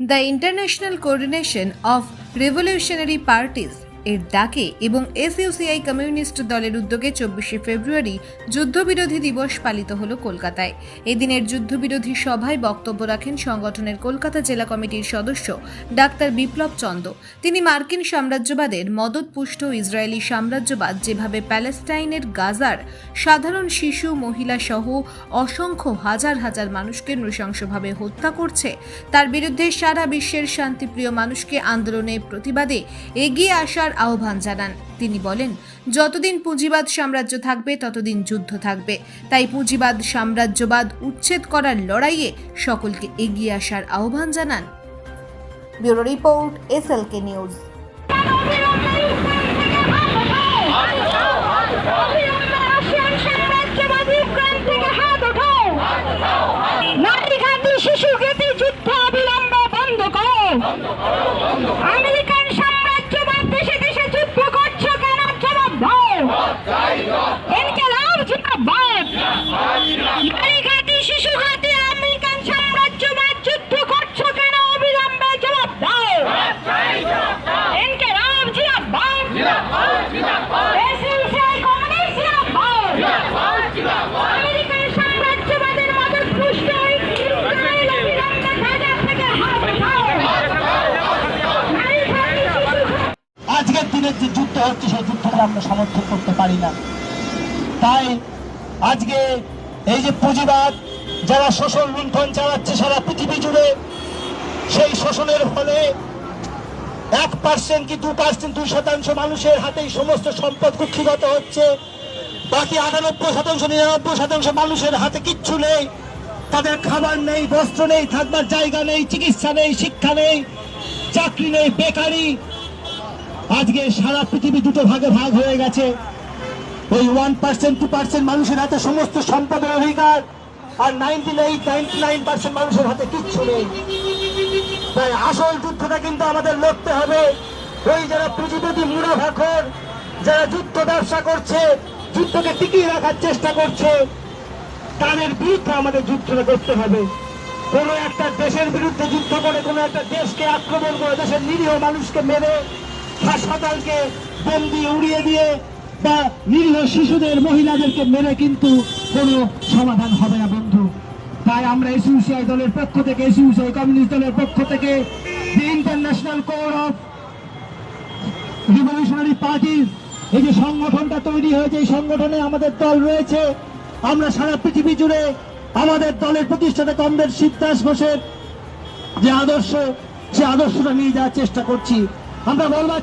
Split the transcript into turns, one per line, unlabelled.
The international coordination of revolutionary parties এর ডাকে এবং এসইউসিআই কমিউনিস্ট দলের উদ্যোগে চব্বিশে ফেব্রুয়ারি যুদ্ধবিরোধী দিবস পালিত হল কলকাতায়। এদিনের যুদ্ধবিরোধী সভায় বক্তব্য রাখেন সংগঠনের কলকাতা জেলা কমিটির সদস্য ডাক্তার বিপ্লব চন্দ। তিনি মার্কিন সাম্রাজ্যবাদের মদতপুষ্ট ইসরায়েলি সাম্রাজ্যবাদ যেভাবে প্যালেস্টাইনের গাজার সাধারণ শিশু, মহিলা সহ অসংখ্য হাজার হাজার মানুষকে নৃশংসভাবে হত্যা করছে, তার বিরুদ্ধে সারা বিশ্বের শান্তিপ্রিয় মানুষকে আন্দোলনে প্রতিবাদে এগিয়ে আসার আহ্বান জানান। তিনি বলেন, যতদিন পুঁজিবাদ সাম্রাজ্য থাকবে, ততদিন যুদ্ধ থাকবে। তাই পুঁজিবাদ, সাম্রাজ্যবাদ উচ্ছেদ করার লড়াইয়ে সকলকে এগিয়ে আসার আহ্বান জানান। Bureau report SLK news.
যে যুদ্ধ হচ্ছে সেই যুদ্ধকে আমরা সমর্থন করতে পারি না। তাই আজকে এই যে পুঁজিবাদ, যারা শোষণ লুণ্ঠন চালাচ্ছে সারা পৃথিবী জুড়ে, সেই শোষণের ফলে এক পার্সেন্ট কি দু পার্সেন্ট দুই শতাংশ মানুষের হাতেই সমস্ত সম্পদ কুক্ষিগত হচ্ছে। বাকি আটানব্বই শতাংশ, নিরানব্বই শতাংশ মানুষের হাতে কিচ্ছু নেই। তাদের খাবার নেই, বস্ত্র নেই, থাকবার জায়গা নেই, চিকিৎসা নেই, শিক্ষা নেই, চাকরি নেই, বেকারি আজকে সারা পৃথিবী দুটো ভাগে ভাগ হয়ে গেছে। ওই ওয়ান পার্সেন্ট টু পার্সেন্ট মানুষের হাতে সমস্ত সম্পদের অধিকার, আর ninety eight ninety nine percent মানুষের হাতে কিচ্ছু নেই। তাই আসল যুদ্ধটা কিন্তু আমাদের লড়তে হবে। ওই যারা পুঁজিপতি মুনাফাখর যারা যুদ্ধ ব্যবসা করছে, যুদ্ধকে টিকিয়ে রাখার চেষ্টা করছে, তাদের বিরুদ্ধে আমাদের যুদ্ধটা করতে হবে। কোন একটা দেশের বিরুদ্ধে যুদ্ধ করে কোন একটা দেশকে আক্রমণ করে দেশের নিরীহ মানুষকে মেরে হাসপাতালকে বোম দিয়ে উড়িয়ে দিয়ে বা নিরীহ শিশুদের, মহিলাদেরকে মেরে কিন্তু কোনো সমাধান হবে না, বন্ধু। তাই আমরা এসইউসিআই দলের পক্ষ থেকে এসিউসিআই কমিউনিস্ট দলের পক্ষ থেকে the international core of revolutionary পার্টির এই যে সংগঠনটা তৈরি হয়েছে, এই সংগঠনে আমাদের দল রয়েছে। আমরা সারা পৃথিবী জুড়ে আমাদের দলের প্রতিষ্ঠাতা কমরেড সিদ্ধাস ঘোষের যে আদর্শ, সে আদর্শটা নিয়ে যাওয়ার চেষ্টা করছি। আমরা বলবার